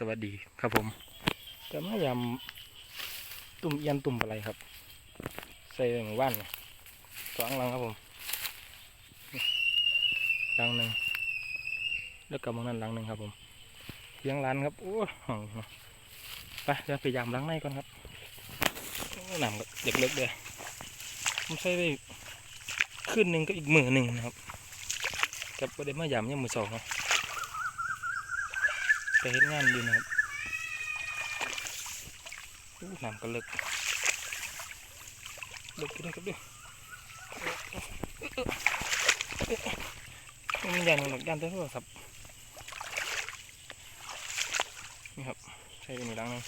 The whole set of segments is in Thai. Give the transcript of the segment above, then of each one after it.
สวัสดีครับผม จะมายำตุ่มเอียนตุ่มอะไรครับ ใส่หมู่บ้านเนี่ยสองลังครับผมลังหนึ่งแล้วกับมองนั้นลังหนึ่งครับผมเลี้ยงร้านครับโอ้ห่องไปเดี๋ยวไปยำล้างในก่อนครับหนำก็เด็กเล็กเดียวผมใส่ไปขึ้นหนึ่งก็อีกมือหนึ่งนะครับกับประเด็นมายำเนี่ยมือสองนะ ไปเฮ็ดงานอยู่นะครับน้ำก็ลึกลึกไปด้วยครับด้วยมันยันหนักยันได้เท่าไหร่ครับนี่ครับใช้ในรังนึง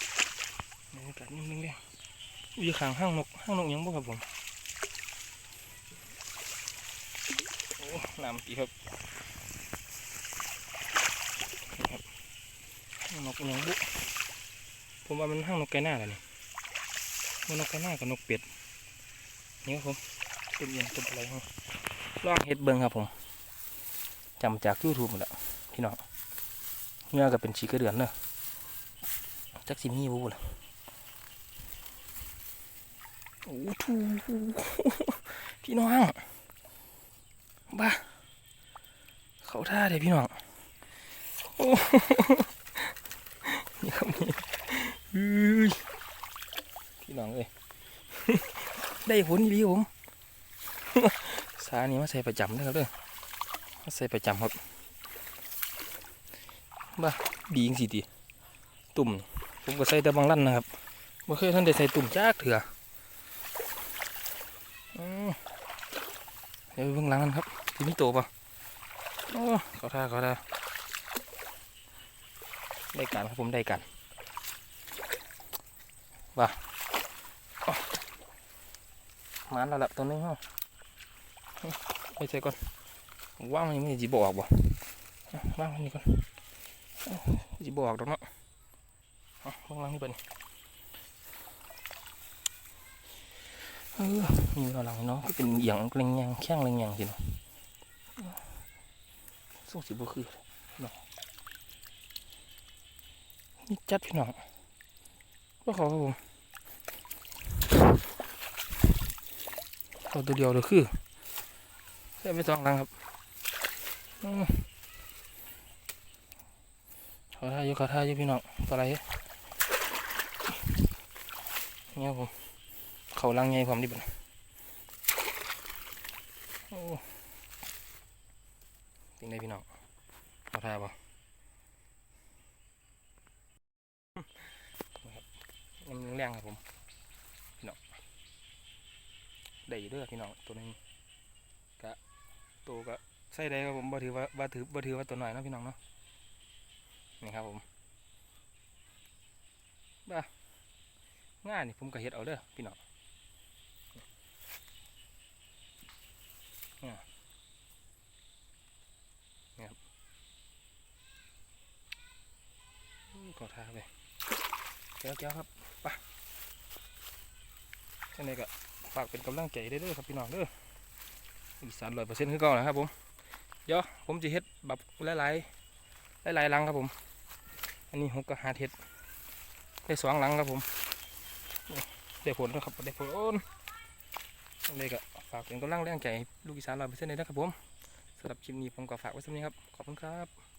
นี่กัดนิ่มๆเลยอุ้ยขางห้างนกห้างนกยังบ่ครับผมโอ้น้ำปีครับ นกยังบุผมว่ามันห้างนกไก่หน้าแล้วนี่มันนกไก่หน้ากับนกเป็ดนี่ครับผมเป็นเย็นเป็นอะไรครับลองเฮ็ดเบิ้งครับผมจำจากยูทูบหมดแล้วพี่น้องเนื้อก็เป็นชีกระเดือนเนอะจักสิมีบุล่ะโอ้ทูพี่น้องบ้าเขาท่าเลยพี่น้องโอ้ นี่ครับนี่อุ้ยพี่น้องเอ้ยได้ผลดีผมสานี้มาใส่ประจำนะครับเด้อมาใส่ประจำครับบ้าดีจริงสิดีตุ่มผมก็ใส่แต่บางลั่นนะครับไม่เคยท่านได้ใส่ตุ่มจากเถื่อเดี๋ยวเบิ่งหลังกันครับที่นี่โตป่ะโอ้เขาท่าเขาท่า ได้การครับผมได้การว่ามันแล้วล่ะตัวนึงฮะไม่ใช่ก่อนว่างมันยังไม่จีบออกบ่ว่างมันนี่ก่อนจีบออกดอกเนาะเอะว่างล่างนี่เป็นเออมีเราหลังเนาะก็เป็นเอียงเล็งยังแข้งเล็งยังสิเนาะสู้สิบ่คือเนี่ นี่จัดพี่น้องก็ขอครับผมเอาตัวเดียวเลยคือใส่ไปสองลังครับขอท่าอยู่ขอท่าอยู่พี่น้องตัวอะไรเนี่ยผมเขาลังใหญ่ผมดิบนโอ้เป็นไงพี่น้องขอท่าป่ะ น้ำแรงครับผมพี่น้องได้เด้อพี่น้องตัวนึงกะตัวก็ใส่ได้ครับผมบ่ถือว่าบ่ถือบ่ถือว่าตัวหน่อยนะพี่น้องเนาะนี่ครับผมบ้างานนี่ผมก็เฮ็ดเอาเด้อพี่น้องเนี่ยนี่ครับอู้ขอทาไป แก้วแก้วครับไปเช่นนี้ก็ฝากเป็นกำลังใจได้เด้อครับพี่น้องเด้ออีสานร้อยเปอร์เซ็นต์คือเก่านะครับผมเดี๋ยวผมจะเฮ็ดแบบหลายๆหลายๆลังครับผม อันนี้หกกับหาเฮ็ดได้สองลังครับผมได้ผลแล้วครับได้ผลเลยก็ฝากเป็นกำลังแรงใจลูกอีสานร้อยเปอร์เซ็นต์เลยนะครับผมสำหรับคลิปนี้ผมก็ฝากไว้สักนี้ครับขอบคุณครับ